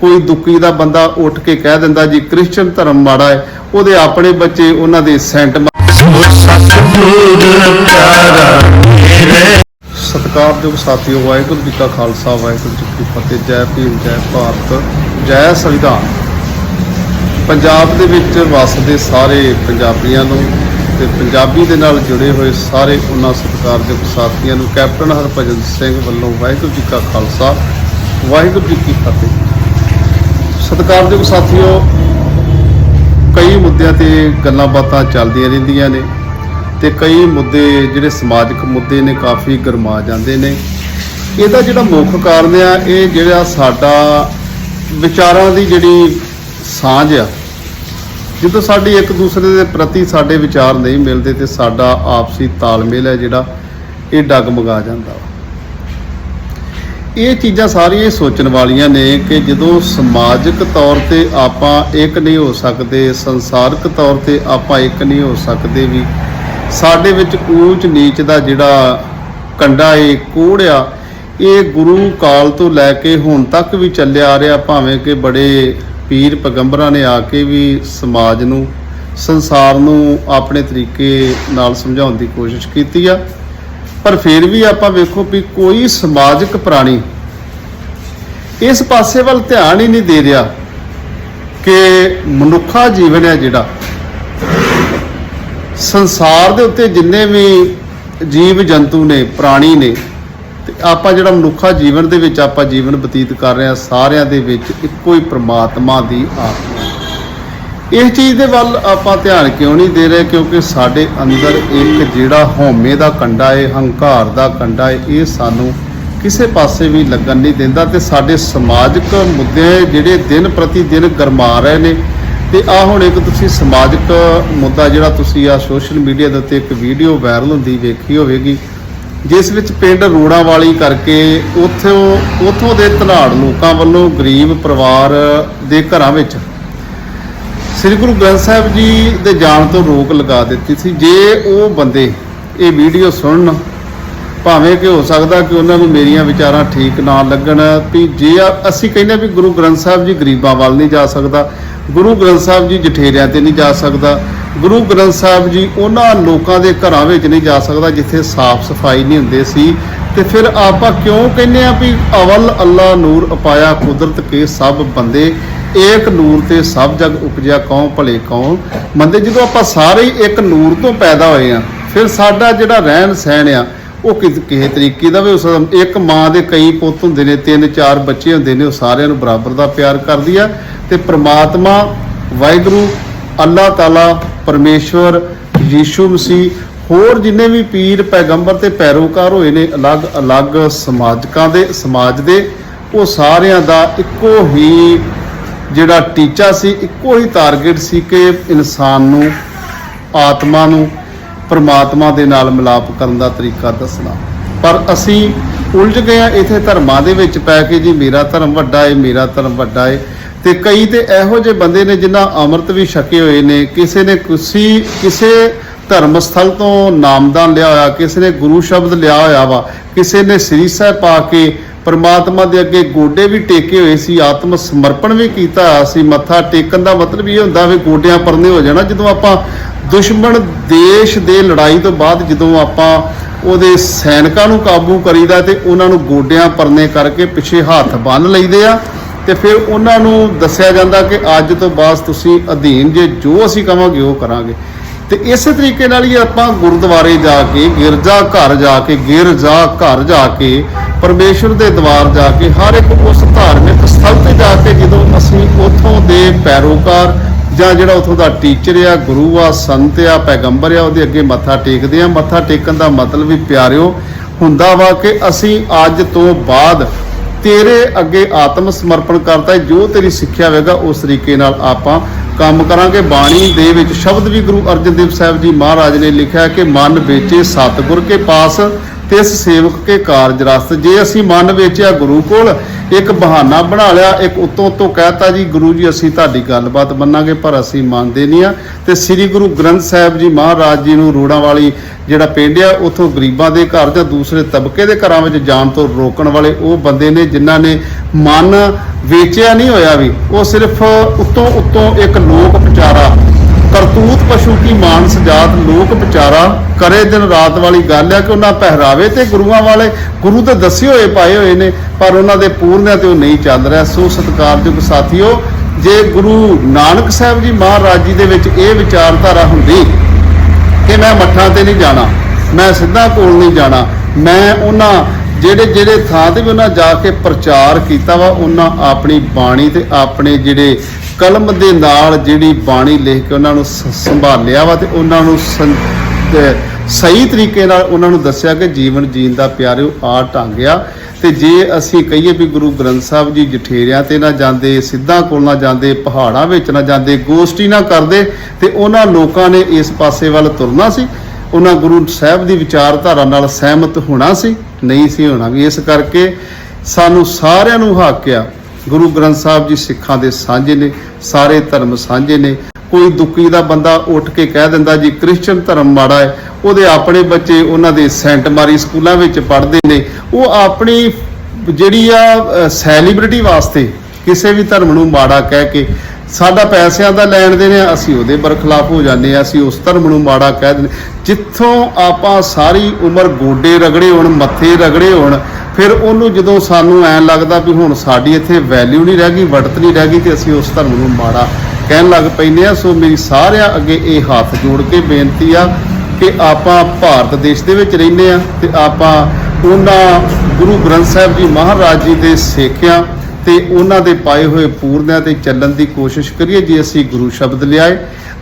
ਕੋਈ ਦੁੱਕੀ ਦਾ ਬੰਦਾ ਉੱਠ ਕੇ ਕਹਿ ਦਿੰਦਾ ਜੀ, ਕ੍ਰਿਸਚਨ ਧਰਮ ਮਾੜਾ ਹੈ। ਉਹਦੇ ਆਪਣੇ ਬੱਚੇ ਉਹਨਾਂ ਦੇ ਸੈਂਟ ਸਤਿਕਾਰਯੋਗ ਸਾਥੀਓ, ਵਾਹਿਗੁਰੂ ਜੀ ਕਾ ਖਾਲਸਾ, ਵਾਹਿਗੁਰੂ ਜੀ ਕੀ ਫਤਿਹ। ਜੈ ਭੀਮ, ਜੈ ਭਾਰਤ, ਜੈ ਸੰਵਿਧਾਨ। ਪੰਜਾਬ ਦੇ ਵਿੱਚ ਵਸਦੇ ਸਾਰੇ ਪੰਜਾਬੀਆਂ ਨੂੰ ਤੇ ਪੰਜਾਬੀ ਦੇ ਨਾਲ ਜੁੜੇ ਹੋਏ ਸਾਰੇ ਉਹਨਾਂ ਸਤਿਕਾਰਯੋਗ ਸਾਥੀਆਂ ਨੂੰ ਕੈਪਟਨ ਹਰਭਜਨ ਸਿੰਘ ਵੱਲੋਂ ਵਾਹਿਗੁਰੂ ਜੀ ਕਾ ਖਾਲਸਾ, ਵਾਹਿਗੁਰੂ ਜੀ ਕੀ ਫਤਿਹ। ਸਤਿਕਾਰਯੋਗ ਸਾਥੀਓ, ਕਈ ਮੁੱਦਿਆਂ ਤੇ ਗੱਲਾਂ ਬਾਤਾਂ ਚੱਲਦੀਆਂ ਰਹਿੰਦੀਆਂ ਨੇ ਤੇ ਕਈ ਮੁੱਦੇ ਜਿਹੜੇ ਸਮਾਜਿਕ ਮੁੱਦੇ ਨੇ ਕਾਫੀ ਗਰਮਾ ਜਾਂਦੇ ਨੇ। ਇਹਦਾ ਜਿਹੜਾ ਮੁੱਖ ਕਾਰਨ ਆ, ਇਹ ਜਿਹੜਾ ਸਾਡਾ ਵਿਚਾਰਾਂ ਦੀ ਜਿਹੜੀ ਸਾਂਝ ਆ, ਜਦੋਂ ਸਾਡੀ ਇੱਕ ਦੂਸਰੇ ਦੇ ਪ੍ਰਤੀ ਸਾਡੇ ਵਿਚਾਰ ਨਹੀਂ ਮਿਲਦੇ ਤੇ ਸਾਡਾ ਆਪਸੀ ਤਾਲਮੇਲ ਹੈ ਜਿਹੜਾ, ਇਹ ਡਗਮਗਾ ਜਾਂਦਾ ਵਾ। ਇਹ ਚੀਜ਼ਾਂ ਸਾਰੀਆਂ ਸੋਚਣ ਵਾਲੀਆਂ ਨੇ ਕਿ ਜਦੋਂ ਸਮਾਜਿਕ ਤੌਰ ਤੇ ਆਪਾਂ ਇੱਕ ਨਹੀਂ ਹੋ ਸਕਦੇ, ਸੰਸਾਰਿਕ ਤੌਰ ਤੇ ਆਪਾਂ ਇੱਕ ਨਹੀਂ ਹੋ ਸਕਦੇ ਵੀ, ਸਾਡੇ ਵਿੱਚ ਊਚ ਨੀਚ ਦਾ ਜਿਹੜਾ ਕੰਡਾ ਏ, ਕੋੜ ਆ, ਇਹ ਗੁਰੂ ਕਾਲ ਤੋਂ ਲੈ ਕੇ ਹੁਣ ਤੱਕ ਵੀ ਚੱਲਿਆ ਆ ਰਿਹਾ, ਭਾਵੇਂ ਕਿ ਬੜੇ ਪੀਰ ਪੈਗੰਬਰਾਂ ਨੇ ਆ ਕੇ ਵੀ ਸਮਾਜ ਨੂੰ, ਸੰਸਾਰ ਨੂੰ ਆਪਣੇ ਤਰੀਕੇ ਨਾਲ ਸਮਝਾਉਣ ਦੀ ਕੋਸ਼ਿਸ਼ ਕੀਤੀ ਆ। ਪਰ ਫਿਰ ਵੀ ਆਪਾਂ ਵੇਖੋ ਵੀ ਕੋਈ ਸਮਾਜਿਕ ਪ੍ਰਾਣੀ ਇਸ ਪਾਸੇ ਵੱਲ ਧਿਆਨ ਹੀ ਨਹੀਂ ਦੇ ਰਿਹਾ ਕਿ ਮਨੁੱਖਾ ਜੀਵਨ ਹੈ ਜਿਹੜਾ। ਸੰਸਾਰ ਦੇ ਉੱਤੇ ਜਿੰਨੇ ਵੀ ਜੀਵ ਜੰਤੂ ਨੇ, ਪ੍ਰਾਣੀ ਨੇ, ਤੇ ਆਪਾਂ ਜਿਹੜਾ ਮਨੁੱਖਾ ਜੀਵਨ ਦੇ ਵਿੱਚ ਆਪਾਂ ਜੀਵਨ ਬਤੀਤ ਕਰ ਰਹੇ ਹਾਂ, ਸਾਰਿਆਂ ਦੇ ਵਿੱਚ ਇੱਕੋ ਹੀ ਪ੍ਰਮਾਤਮਾ ਦੀ ਆਤਮਾ ਇਸ ਚੀਜ਼ ਦੇ ਵੱਲ ਆਪਾਂ ਧਿਆਨ ਕਿਉਂ ਨਹੀਂ ਦੇ ਰਹੇ? ਕਿਉਂਕਿ ਸਾਡੇ ਅੰਦਰ ਇੱਕ ਜਿਹੜਾ ਹਉਮੈ ਦਾ ਕੰਡਾ ਏ, ਹੰਕਾਰ ਦਾ ਕੰਡਾ ਹੈ ਇਹ ਸਾਨੂੰ ਕਿਸੇ ਪਾਸੇ ਵੀ ਲੱਗਣ ਨਹੀਂ ਦਿੰਦਾ ਤੇ ਸਾਡੇ ਸਮਾਜਿਕ ਮੁੱਦੇ ਜਿਹੜੇ ਦਿਨ ਪ੍ਰਤੀ ਦਿਨ ਗਰਮਾ ਰਹੇ ਨੇ। ਤੇ ਆ ਹੁਣ ਇੱਕ ਤੁਸੀਂ ਸਮਾਜਿਕ ਮੁੱਦਾ ਜਿਹੜਾ ਤੁਸੀਂ ਆ ਸੋਸ਼ਲ ਮੀਡੀਆ ਦੇ ਉੱਤੇ ਇੱਕ ਵੀਡੀਓ ਵਾਇਰਲ ਹੁੰਦੀ ਵੇਖੀ ਹੋਵੇਗੀ, ਜਿਸ ਵਿੱਚ ਪਿੰਡ ਰੋੜਾ ਵਾਲੀ ਕਰਕੇ ਉੱਥੋਂ ਉੱਥੋਂ ਦੇ ਧਨਾੜ ਲੋਕਾਂ ਵੱਲੋਂ ਗਰੀਬ ਪਰਿਵਾਰ ਦੇ ਘਰਾਂ ਵਿੱਚ ਸ੍ਰੀ ਗੁਰੂ ਗ੍ਰੰਥ ਸਾਹਿਬ ਜੀ ਦੇ ਜਾਣ ਤੋਂ ਰੋਕ ਲਗਾ ਦਿੱਤੀ ਸੀ। ਜੇ ਉਹ ਬੰਦੇ ਇਹ ਵੀਡੀਓ ਸੁਣਨ, ਭਾਵੇਂ ਕਿ ਹੋ ਸਕਦਾ ਕਿ ਉਹਨਾਂ ਨੂੰ ਮੇਰੀਆਂ ਵਿਚਾਰਾਂ ਠੀਕ ਨਾ ਲੱਗਣ, ਵੀ ਜੇ ਅਸੀਂ ਕਹਿੰਦੇ ਵੀ ਗੁਰੂ ਗ੍ਰੰਥ ਸਾਹਿਬ ਜੀ ਗਰੀਬਾਂ ਵੱਲ ਨਹੀਂ ਜਾ ਸਕਦਾ, ਗੁਰੂ ਗ੍ਰੰਥ ਸਾਹਿਬ ਜੀ ਜਠੇਰਿਆਂ ਤੇ ਨਹੀਂ ਜਾ ਸਕਦਾ, ਗੁਰੂ ਗ੍ਰੰਥ ਸਾਹਿਬ ਜੀ ਉਹਨਾਂ ਲੋਕਾਂ ਦੇ ਘਰਾਂ ਵਿੱਚ ਨਹੀਂ ਜਾ ਸਕਦਾ ਜਿੱਥੇ ਸਾਫ਼ ਸਫ਼ਾਈ ਨਹੀਂ ਹੁੰਦੇ ਸੀ। ਤੇ ਫਿਰ ਆਪਾਂ ਕਿਉਂ ਕਹਿੰਦੇ ਆ ਵੀ ਅਵਲ ਅੱਲਾ ਨੂਰ ਅਪਾਇਆ ਕੁਦਰਤ ਕੇ ਸਭ ਬੰਦੇ ਏਕ ਨੂਰ ਤੇ ਸਭ ਜਗ ਉਪਜਿਆ ਕੌਣ, ਭਲੇ ਕੌਣ? ਮੰਦੇ ਜਦੋਂ ਆਪਾਂ ਸਾਰੇ ਹੀ ਇੱਕ ਨੂਰ ਤੋਂ ਪੈਦਾ ਹੋਏ ਆ ਫਿਰ ਸਾਡਾ ਜਿਹੜਾ ਰਹਿਣ ਸਹਿਣ ਆ, ਉਹ ਕਿਸ ਕਿਸੇ ਤਰੀਕੇ ਦਾ ਵੀ ਉਸ ਇੱਕ ਮਾਂ ਦੇ ਕਈ ਪੁੱਤ ਹੁੰਦੇ ਨੇ, ਤਿੰਨ ਚਾਰ ਬੱਚੇ ਹੁੰਦੇ ਨੇ, ਉਹ ਸਾਰਿਆਂ ਨੂੰ ਬਰਾਬਰ ਦਾ ਪਿਆਰ ਕਰਦੀ ਆ। ਤੇ ਪ੍ਰਮਾਤਮਾ, ਵਾਹਿਗੁਰੂ, ਅੱਲਾਹ ਤਾਲਾ, ਪਰਮੇਸ਼ਵਰ, ਯੀਸ਼ੂ ਮਸੀਹ, ਹੋਰ ਜਿੰਨੇ ਵੀ ਪੀਰ, ਪੈਗੰਬਰ ਤੇ ਪੈਰੋਕਾਰ ਹੋਏ ਨੇ ਅਲੱਗ-ਅਲੱਗ ਸਮਾਜਕਾਂ ਦੇ, ਸਮਾਜ ਦੇ, ਉਹ ਸਾਰਿਆਂ ਦਾ ਇੱਕੋ ਹੀ ਜਿਹੜਾ ਟੀਚਾ ਸੀ, ਇੱਕੋ ਹੀ ਟਾਰਗੇਟ ਸੀ ਕਿ ਇਨਸਾਨ ਨੂੰ, ਆਤਮਾ ਨੂੰ, ਪਰਮਾਤਮਾ ਦੇ ਨਾਲ ਮਿਲਾਪ ਕਰਨ ਦਾ ਤਰੀਕਾ ਦੱਸਣਾ। ਪਰ ਅਸੀਂ ਉਲਝ ਗਏ ਆ ਇਥੇ ਧਰਮਾਂ ਦੇ ਵਿੱਚ ਪੈ ਕੇ ਜੀ, ਮੇਰਾ ਧਰਮ ਵੱਡਾ ਏ, ਮੇਰਾ ਧਰਮ ਵੱਡਾ ਏ। ਤੇ ਕਈ ਤੇ ਇਹੋ ਜਿਹੇ ਬੰਦੇ ਨੇ ਜਿਨ੍ਹਾਂ ਅੰਮ੍ਰਿਤ ਵੀ ਛਕੇ ਹੋਏ ਨੇ, ਕਿਸੇ ਨੇ ਕੁਸੀ, ਕਿਸੇ ਧਰਮ ਸਥਲ ਤੋਂ ਨਾਮਦਾਨ ਲਿਆ ਹੋਇਆ, ਕਿਸੇ ਨੇ ਗੁਰੂ ਸ਼ਬਦ ਲਿਆ ਹੋਇਆ ਵਾ, ਕਿਸੇ ਨੇ ਸ੍ਰੀ ਸਾਹਿਬ ਪਾ ਕੇ ਪਰਮਾਤਮਾ ਦੇ ਅੱਗੇ ਗੋਡੇ ਵੀ ਟੇਕੇ ਹੋਏ ਸੀ, ਆਤਮ ਸਮਰਪਣ ਵੀ ਕੀਤਾ ਹੋਇਆ ਸੀ। ਮੱਥਾ ਟੇਕਣ ਦਾ ਮਤਲਬ ਇਹ ਹੁੰਦਾ ਵੀ ਗੋਡਿਆਂ ਪਰਨੇ ਹੋ ਜਾਣਾ। ਜਦੋਂ ਆਪਾਂ ਦੁਸ਼ਮਣ ਦੇਸ਼ ਦੇ ਲੜਾਈ ਤੋਂ ਬਾਅਦ ਜਦੋਂ ਆਪਾਂ ਉਹਦੇ ਸੈਨਿਕਾਂ ਨੂੰ ਕਾਬੂ ਕਰੀਦਾ ਤੇ ਉਹਨਾਂ ਨੂੰ ਗੋਡਿਆਂ ਪਰਨੇ ਕਰਕੇ ਪਿੱਛੇ ਹੱਥ ਬੰਨ ਲਈਦੇ ਆ, ਤੇ ਫਿਰ ਉਹਨਾਂ ਨੂੰ ਦੱਸਿਆ ਜਾਂਦਾ ਕਿ ਅੱਜ ਤੋਂ ਬਾਅਦ ਤੁਸੀਂ ਅਧੀਨ ਜੇ ਜੋ ਅਸੀਂ ਕਵਾਂਗੇ ਉਹ ਕਰਾਂਗੇ। ਤੇ ਇਸੇ ਤਰੀਕੇ ਨਾਲ ਹੀ ਆਪਾਂ ਗੁਰਦੁਆਰੇ ਜਾ ਕੇ, ਗਿਰਜਾ ਘਰ ਜਾ ਕੇ, ਗਿਰਜਾ ਘਰ ਜਾ ਕੇ ਪਰਮੇਸ਼ਰ ਦੇ ਦਵਾਰ ਜਾ ਕੇ ਹਰ ਇੱਕ ਉਸ ਧਾਰਮਿਕ ਸਥਲ ਤੇ ਜਾ ਕੇ ਜਦੋਂ ਅਸੀਂ ਉਥੋਂ ਦੇ ਪੈਰੋਕਾਰ ਜਾਂ ਜਿਹੜਾ ਉਥੋਂ ਦਾ ਟੀਚਰ ਆ, ਗੁਰੂ ਆ, ਸੰਤ ਆ, ਪੈਗੰਬਰ ਆ, ਉਹਦੇ ਅੱਗੇ ਮੱਥਾ ਟੇਕਦੇ ਆ। ਮੱਥਾ ਟੇਕਣ ਦਾ ਮਤਲਬ ਵੀ ਪਿਆਰਿਓ, ਹੁੰਦਾ ਵਾ ਕਿ ਅਸੀਂ ਅੱਜ ਤੋਂ ਬਾਅਦ ਤੇਰੇ ਅੱਗੇ ਆਤਮ ਸਮਰਪਣ ਕਰਦਾ ਜੋ ਤੇਰੀ ਸਿੱਖਿਆ ਹੋਵੇਗਾ, ਉਸ ਤਰੀਕੇ ਨਾਲ ਆਪਾਂ ਕੰਮ ਕਰਾਂਗੇ। ਬਾਣੀ ਦੇ ਵਿੱਚ ਸ਼ਬਦ ਵੀ ਗੁਰੂ ਅਰਜਨ ਦੇਵ ਸਾਹਿਬ ਜੀ ਮਹਾਰਾਜ ਨੇ ਲਿਖਿਆ ਕਿ ਮਨ ਵੇਚੇ ਸਤਿਗੁਰ ਕੇ ਪਾਸ ਤਿਸ ਸੇਵਕ ਕੇ ਕਾਰਜ ਰਸਤ। ਜੇ ਅਸੀਂ ਮਨ ਵੇਚਿਆ ਗੁਰੂ ਕੋਲ, ਇੱਕ ਬਹਾਨਾ ਬਣਾ ਲਿਆ, ਇੱਕ ਉਤੋਂ ਉਤੋਂ ਕਹਿਤਾ, ਜੀ ਗੁਰੂ ਜੀ, ਅਸੀਂ ਤੁਹਾਡੀ ਗੱਲਬਾਤ ਮੰਨਾਂਗੇ, ਪਰ ਅਸੀਂ ਮੰਨਦੇ ਨਹੀਂ ਆ ਤੇ ਸ੍ਰੀ ਗੁਰੂ ਗ੍ਰੰਥ ਸਾਹਿਬ ਜੀ ਮਹਾਰਾਜ ਜੀ ਨੂੰ ਰੋੜਾਂ ਵਾਲੀ ਜਿਹੜਾ ਪਿੰਡ ਆ, ਉਥੋਂ ਗਰੀਬਾਂ ਦੇ ਘਰ ਜਾਂ ਦੂਸਰੇ ਤਬਕੇ ਦੇ ਘਰਾਂ ਵਿੱਚ ਜਾਣ ਤੋਂ ਰੋਕਣ ਵਾਲੇ ਉਹ ਬੰਦੇ ਨੇ, ਜਿਨ੍ਹਾਂ ਨੇ ਮਨ ਵੇਚਿਆ ਨਹੀਂ ਹੋਇਆ ਵੀ, ਉਹ ਸਿਰਫ ਉਤੋਂ ਉਤੋਂ ਇੱਕ ਲੋਕ ਵਿਚਾਰਾ ਕਰਤੂਤ ਪਸ਼ੂ ਕੀ ਮਾਨਸ ਜਾਤ ਲੋਕ ਵਿਚਾਰਾ ਕਰੇ ਦਿਨ ਰਾਤ ਵਾਲੀ ਗੱਲ ਹੈ ਕਿ ਉਹਨਾਂ ਪਹਿਰਾਵੇ ਤੇ ਗੁਰੂਆਂ ਵਾਲੇ ਗੁਰੂ ਤਾਂ ਦੱਸੇ ਹੋਏ ਪਾਏ ਹੋਏ ਨੇ, ਪਰ ਉਹਨਾਂ ਦੇ ਪੂਰਨਿਆਂ ਤੇ ਉਹ ਨਹੀਂ ਚੱਲ ਰਿਹਾ। ਸੋ ਸਤਿਕਾਰਯੋਗ ਸਾਥੀਓ, ਜੇ ਗੁਰੂ ਨਾਨਕ ਸਾਹਿਬ ਜੀ ਮਹਾਰਾਜ ਜੀ ਦੇ ਵਿੱਚ ਇਹ ਵਿਚਾਰਧਾਰਾ ਹੁੰਦੀ ਕਿ ਮੈਂ ਮੱਠਾਂ ਤੇ ਨਹੀਂ ਜਾਣਾ, ਮੈਂ ਸਿੱਧਾ ਕੋਲ ਨਹੀਂ ਜਾਣਾ, ਮੈਂ ਉਹਨਾਂ ਜਿਹੜੇ ਜਿਹੜੇ ਥਾਂ ਤੇ ਵੀ ਉਹਨਾਂ ਜਾ ਕੇ ਪ੍ਰਚਾਰ ਕੀਤਾ ਵਾ, ਉਹਨਾਂ ਆਪਣੀ ਬਾਣੀ ਤੇ ਆਪਣੇ ਜਿਹੜੇ ਕਲਮ ਦੇ ਨਾਲ ਜਿਹੜੀ ਬਾਣੀ ਲਿਖ ਕੇ ਉਹਨਾਂ ਨੂੰ ਸ- ਸੰਭਾਲਿਆ ਵਾ ਤੇ ਉਹਨਾਂ ਨੂੰ ਸੰ- ਸਹੀ ਤਰੀਕੇ ਨਾਲ ਉਹਨਾਂ ਨੂੰ ਦੱਸਿਆ ਕਿ ਜੀਵਨ ਜੀਣ ਦਾ ਪਿਆਰਿਓ ਆ। ਢੰਗਿਆ ਤੇ ਜੇ ਅਸੀਂ ਕਹੀਏ ਵੀ ਗੁਰੂ ਗ੍ਰੰਥ ਸਾਹਿਬ ਜੀ ਜਠੇਰਿਆਂ ਤੇ ਨਾ ਜਾਂਦੇ, ਸਿੱਧਾਂ ਕੋਲ ਨਾ ਜਾਂਦੇ, ਪਹਾੜਾਂ ਵਿੱਚ ਨਾ ਜਾਂਦੇ, ਗੋਸ਼ਟੀ ਨਾ ਕਰਦੇ, ਤੇ ਉਹਨਾਂ ਲੋਕਾਂ ਨੇ ਇਸ ਪਾਸੇ ਵੱਲ ਤੁਰਨਾ ਸੀ, ਉਹਨਾਂ ਗੁਰੂ ਸਾਹਿਬ ਦੀ ਵਿਚਾਰਧਾਰਾ ਨਾਲ ਸਹਿਮਤ ਹੋਣਾ ਸੀ, ਨਹੀਂ ਸੀ ਹੋਣਾ। ਵੀ ਇਸ ਕਰਕੇ ਸਾਨੂੰ ਸਾਰਿਆਂ ਨੂੰ ਹਾਕਿਆ ਗੁਰੂ ਗ੍ਰੰਥ ਸਾਹਿਬ ਜੀ ਸਿੱਖਾਂ ਦੇ ਸਾਂਝੇ ਨੇ, ਸਾਰੇ ਧਰਮ ਸਾਂਝੇ ਨੇ। ਕੋਈ ਦੁੱਖੀ ਦਾ ਬੰਦਾ ਉੱਠ ਕੇ ਕਹਿ ਦਿੰਦਾ ਜੀ, ਕ੍ਰਿਸਚਨ ਧਰਮ ਮਾੜਾ ਹੈ। ਉਹਦੇ ਆਪਣੇ ਬੱਚੇ ਉਹਨਾਂ ਦੇ ਸੈਂਟ ਮਾਰੀ ਸਕੂਲਾਂ ਵਿੱਚ ਪੜ੍ਹਦੇ ਨੇ। ਉਹ ਆਪਣੀ ਜਿਹੜੀ ਆ ਸੈਲੀਬ੍ਰਿਟੀ ਵਾਸਤੇ ਕਿਸੇ ਵੀ ਧਰਮ ਨੂੰ ਮਾੜਾ ਕਹਿ ਕੇ ਸਾਡਾ ਪੈਸਿਆਂ ਦਾ ਲੈਣ ਦੇਣ ਆ, ਅਸੀਂ ਉਹਦੇ ਬਰਖਲਾਫ ਹੋ ਜਾਂਦੇ ਆ, ਅਸੀਂ ਉਸ ਧਰਮ ਨੂੰ ਮਾੜਾ ਕਹਿ ਦਿੰਦੇ। ਜਿੱਥੋਂ ਆਪਾਂ ਸਾਰੀ ਉਮਰ ਗੋਡੇ ਰਗੜੇ ਹੋਣ, ਮੱਥੇ ਰਗੜੇ ਹੋਣ ਫਿਰ ਉਹਨੂੰ ਜਦੋਂ ਸਾਨੂੰ ਐਂ ਲੱਗਦਾ ਵੀ ਹੁਣ ਸਾਡੀ ਇੱਥੇ ਵੈਲਿਊ ਨਹੀਂ ਰਹਿ ਗਈ, ਵੜਤ ਨਹੀਂ ਰਹਿ ਗਈ ਤੇ ਅਸੀਂ ਉਸ ਧਰਮ ਨੂੰ ਮਾੜਾ ਕਹਿਣ ਲੱਗ ਪੈਂਦੇ ਆ ਸੋ ਮੇਰੀ ਸਾਰਿਆਂ ਅੱਗੇ ਇਹ ਹੱਥ ਜੋੜ ਕੇ ਬੇਨਤੀ ਆ ਕਿ ਆਪਾਂ ਭਾਰਤ ਦੇਸ਼ ਦੇ ਵਿੱਚ ਰਹਿੰਦੇ ਆ ਤੇ ਆਪਾਂ ਉਹਨਾਂ ਗੁਰੂ ਗ੍ਰੰਥ ਸਾਹਿਬ ਜੀ ਮਹਾਰਾਜ ਜੀ ਦੇ ਸੇਖਿਆਂ ਤੇ ਉਹਨਾਂ ਦੇ ਪਾਏ ਹੋਏ ਪੂਰਨਿਆਂ ਤੇ ਚੱਲਣ ਦੀ ਕੋਸ਼ਿਸ਼ ਕਰੀਏ। ਜੇ ਅਸੀਂ ਗੁਰੂ ਸ਼ਬਦ ਲਿਆਏ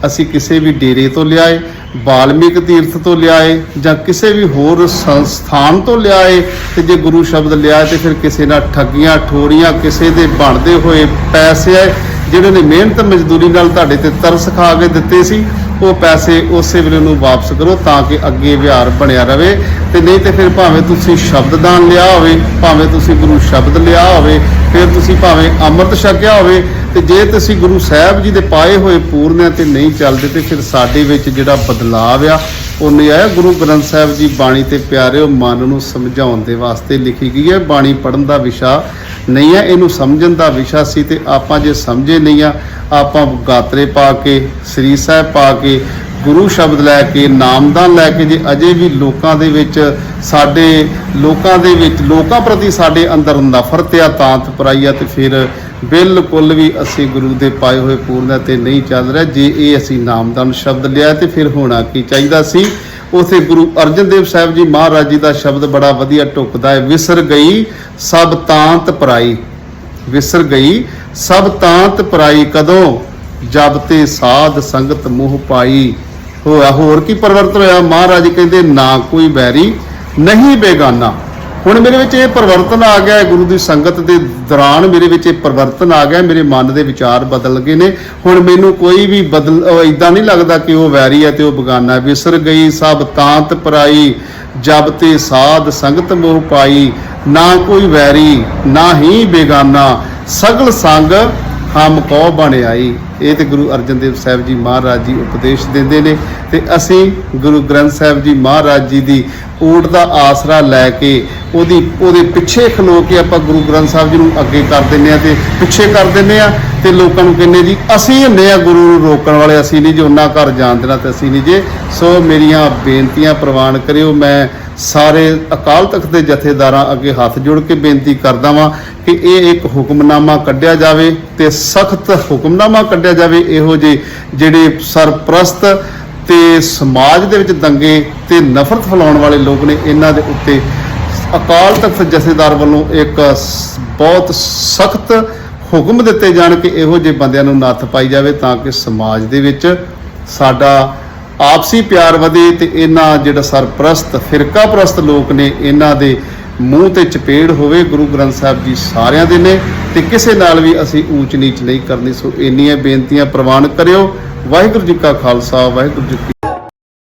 ਅਸੀਂ ਕਿਸੇ ਵੀ ਡੇਰੇ ਤੋਂ ਲਿਆਏ ਬਾਲਮੀਕ ਤੀਰਥ ਤੋਂ ਲਿਆਏ ਜਾਂ ਕਿਸੇ ਵੀ ਹੋਰ ਸੰਸਥਾਨ ਤੋਂ ਲਿਆਏ ਤੇ ਜੇ ਗੁਰੂ ਸ਼ਬਦ ਲਿਆਏ ਤੇ ਫਿਰ ਕਿਸੇ ਨਾਲ ਠੱਗੀਆਂ, ਠੋਰੀਆਂ, ਕਿਸੇ ਦੇ ਬਣਦੇ ਹੋਏ ਪੈਸੇ ਆਏ। ਜਿਹੜੇ ਨੇ ਮਿਹਨਤ ਮਜ਼ਦੂਰੀ ਨਾਲ ਤੁਹਾਡੇ ਤੇ ਤਰਸ ਖਾ ਕੇ ਦਿੱਤੇ ਸੀ, ਉਹ ਪੈਸੇ ਉਸੇ ਵੇਲੇ ਨੂੰ ਵਾਪਸ ਕਰੋ ਤਾਂ ਕਿ ਅੱਗੇ ਵਿਹਾਰ ਬਣਿਆ ਰਵੇ। ਤੇ ਨਹੀਂ ਤੇ ਫਿਰ ਭਾਵੇਂ ਤੁਸੀਂ ਸ਼ਬਦ ਦਾਨ ਲਿਆ ਹੋਵੇ, ਭਾਵੇਂ ਤੁਸੀਂ ਗੁਰੂ ਸ਼ਬਦ ਲਿਆ ਹੋਵੇ ਫਿਰ ਤੁਸੀਂ ਭਾਵੇਂ ਅੰਮ੍ਰਿਤ ਛਕਿਆ ਹੋਵੇ ਤੇ ਜੇ ਤੁਸੀਂ ਗੁਰੂ ਸਾਹਿਬ ਜੀ ਦੇ ਪਾਏ ਹੋਏ ਪੂਰਨਿਆਂ ਤੇ ਨਹੀਂ ਚੱਲਦੇ ਤੇ ਫਿਰ ਸਾਡੇ ਵਿੱਚ ਜਿਹੜਾ ਬਦਲਾਵ ਆ, ਉਹ ਨਹੀਂ ਆਇਆ ਗੁਰੂ ਗ੍ਰੰਥ ਸਾਹਿਬ ਜੀ ਬਾਣੀ ਤੇ ਪਿਆਰਿਓ ਮਨ ਨੂੰ ਸਮਝਾਉਣ ਦੇ ਵਾਸਤੇ ਲਿਖੀ ਗਈ ਹੈ। ਬਾਣੀ ਪੜਨ ਦਾ ਵਿਸ਼ਾ ਨਹੀਂ ਹੈ, ਇਹਨੂੰ ਸਮਝਣ ਦਾ ਵਿਸ਼ਾ ਸੀ ਤੇ ਆਪਾਂ ਜੇ ਸਮਝੇ ਨਹੀਂ ਆ, ਆਪਾਂ ਗਾਤਰੇ ਪਾ ਕੇ, ਸ੍ਰੀ ਸਾਹਿਬ ਪਾ ਕੇ ਗੁਰੂ ਸ਼ਬਦ ਲੈ ਕੇ, ਨਾਮਦਾਨ ਲੈ ਕੇ ਜੇ ਅਜੇ ਵੀ ਲੋਕਾਂ ਦੇ ਵਿੱਚ ਸਾਡੇ, ਲੋਕਾਂ ਦੇ ਵਿੱਚ, ਲੋਕਾਂ ਪ੍ਰਤੀ ਸਾਡੇ ਅੰਦਰ ਨਫ਼ਰਤ ਆ ਤਾਂਤ ਪਰਾਈ ਆ ਤੇ ਫਿਰ ਬਿਲਕੁਲ ਵੀ ਅਸੀਂ ਗੁਰੂ ਦੇ ਪਾਏ ਹੋਏ ਪੂਰਨਾ ਤੇ ਨਹੀਂ ਚੱਲ ਰਿਹਾ। ਜੇ ਇਹ ਅਸੀਂ ਨਾਮਦਾਨ ਸ਼ਬਦ ਲਿਆ ਤੇ ਫਿਰ ਹੋਣਾ ਕੀ ਚਾਹੀਦਾ ਸੀ? ਉਥੇ ਗੁਰੂ ਅਰਜਨ ਦੇਵ ਸਾਹਿਬ ਜੀ ਮਹਾਰਾਜ ਜੀ ਦਾ ਸ਼ਬਦ ਬੜਾ ਵਧੀਆ ਟੁਕਦਾ ਹੈ, ਵਿਸਰ ਗਈ, ਸਭ ਤਾਂਤ ਪਰਾਈ ਵਿਸਰ ਗਈ, ਸਭ ਤਾਂਤ ਪਰਾਈ ਕਦੋਂ? ਜਬ ਤੇ ਸਾਧ ਸੰਗਤ ਮੋਹ ਪਾਈ। ਹੋਇਆ। ਹੋਰ ਕੀ ਪਰਿਵਰਤਨ ਹੋਇਆ? ਮਹਾਰਾਜ ਕਹਿੰਦੇ, ਨਾ ਕੋਈ ਬੈਰੀ ਨਹੀਂ ਬੇਗਾਨਾ। ਹੁਣ ਮੇਰੇ ਵਿੱਚ ਇਹ ਪਰਿਵਰਤਨ ਆ ਗਿਆ ਹੈ। ਗੁਰੂ ਦੀ ਸੰਗਤ ਦੇ ਦੌਰਾਨ ਮੇਰੇ ਵਿੱਚ ਇਹ ਪਰਿਵਰਤਨ ਆ ਗਿਆ ਮੇਰੇ ਮਨ ਦੇ ਵਿਚਾਰ ਬਦਲ ਗਏ ਨੇ। ਹੁਣ ਮੈਨੂੰ ਕੋਈ ਵੀ ਬਦਲ ਇਦਾਂ ਨਹੀਂ ਲੱਗਦਾ ਕਿ ਉਹ ਵੈਰੀ ਹੈ ਤੇ ਉਹ ਬੇਗਾਨਾ ਵਿਸਰ ਗਈ, ਸਭ ਤਾਂਤ ਪਰਾਈ, ਜਬ ਤੇ ਸਾਧ ਸੰਗਤ ਮੋਹ ਪਾਈ। ਨਾ ਕੋਈ ਵੈਰੀ, ਨਾ ਹੀ ਬੇਗਾਨਾ। ਸਗਲ ਸੰਗ ਹਮ ਕੋ ਬਣ ਆਈ। ਇਹ ਤੇ ਗੁਰੂ ਅਰਜਨ ਦੇਵ ਸਾਹਿਬ ਜੀ ਮਹਾਰਾਜ ਜੀ ਉਪਦੇਸ਼ ਦਿੰਦੇ ਨੇ ਤੇ ਅਸੀਂ ਗੁਰੂ ਗ੍ਰੰਥ ਸਾਹਿਬ ਜੀ ਮਹਾਰਾਜ ਜੀ ਦੀ ਊਟ ਦਾ ਆਸਰਾ ਲੈ ਕੇ ਉਹਦੀ, ਉਹਦੇ ਪਿੱਛੇ ਖਲੋ ਕੇ ਆਪਾਂ ਗੁਰੂ ਗ੍ਰੰਥ ਸਾਹਿਬ ਜੀ ਨੂੰ ਅੱਗੇ ਕਰ ਦਿੰਨੇ ਆ ਤੇ ਪਿੱਛੇ ਕਰ ਦਿੰਨੇ ਆ ਤੇ ਲੋਕਾਂ ਨੂੰ ਕਹਿੰਨੇ ਜੀ, ਅਸੀਂ ਹੁੰਨੇ ਆ ਗੁਰੂ ਨੂੰ ਰੋਕਣ ਵਾਲੇ, ਅਸੀਂ ਨਹੀਂ ਜੇ ਉਹਨਾਂ ਘਰ ਜਾਣ ਦੇਣਾ ਤੇ ਅਸੀਂ ਨਹੀਂ ਜੇ। ਸੋ ਮੇਰੀਆਂ ਬੇਨਤੀਆਂ ਪ੍ਰਵਾਨ ਕਰਿਓ, ਮੈਂ ਸਾਰੇ ਅਕਾਲ ਤਖਤ ਦੇ ਜਥੇਦਾਰਾਂ ਅੱਗੇ ਹੱਥ ਜੋੜ ਕੇ ਬੇਨਤੀ ਕਰਦਾ ਵਾਂ ਕਿ ਇਹ ਇੱਕ ਹੁਕਮਨਾਮਾ ਕੱਢਿਆ ਜਾਵੇ ਤੇ ਸਖਤ ਹੁਕਮਨਾਮਾ ਕੱਢਿਆ ਜਾਵੇ ਇਹੋ ਜਿਹੇ ਜਿਹੜੇ ਸਰਪ੍ਰਸਤ ਤੇ ਸਮਾਜ ਦੇ ਵਿੱਚ ਦੰਗੇ ਤੇ ਨਫ਼ਰਤ ਫੈਲਾਉਣ ਵਾਲੇ ਲੋਕ ਨੇ, ਇਹਨਾਂ ਦੇ ਉੱਤੇ ਅਕਾਲ ਤਖਤ ਜਥੇਦਾਰ ਵੱਲੋਂ ਇੱਕ ਬਹੁਤ ਸਖਤ ਹੁਕਮ ਦਿੱਤੇ ਜਾਣ ਕਿ ਇਹੋ ਜਿਹੇ ਬੰਦਿਆਂ ਨੂੰ ਨੱਥ ਪਾਈ ਜਾਵੇ ਤਾਂ ਕਿ ਸਮਾਜ ਦੇ ਵਿੱਚ ਸਾਡਾ ਆਪਸੀ ਪਿਆਰ ਵਧੇ ਤੇ ਇਹਨਾਂ ਜਿਹੜਾ ਸਰਪ੍ਰਸਤ, ਫਿਰਕਾ ਪ੍ਰਸਤ ਲੋਕ ਨੇ, ਇਹਨਾਂ ਦੇ ਮੂੰਹ ਤੇ ਚਪੇੜ ਹੋਵੇ, ਗੁਰੂ ਗ੍ਰੰਥ ਸਾਹਿਬ ਜੀ ਸਾਰਿਆਂ ਦੇ ਨੇ ਤੇ ਕਿਸੇ ਨਾਲ ਵੀ ਅਸੀਂ ਊਚ ਨੀਚ ਨਹੀਂ ਕਰਨੀ। ਸੋ ਇੰਨੀਆਂ ਬੇਨਤੀਆਂ ਪ੍ਰਵਾਨ ਕਰਿਓ। ਵਾਹਿਗੁਰੂ ਜੀ ਕਾ ਖਾਲਸਾ, ਵਾਹਿਗੁਰੂ ਜੀ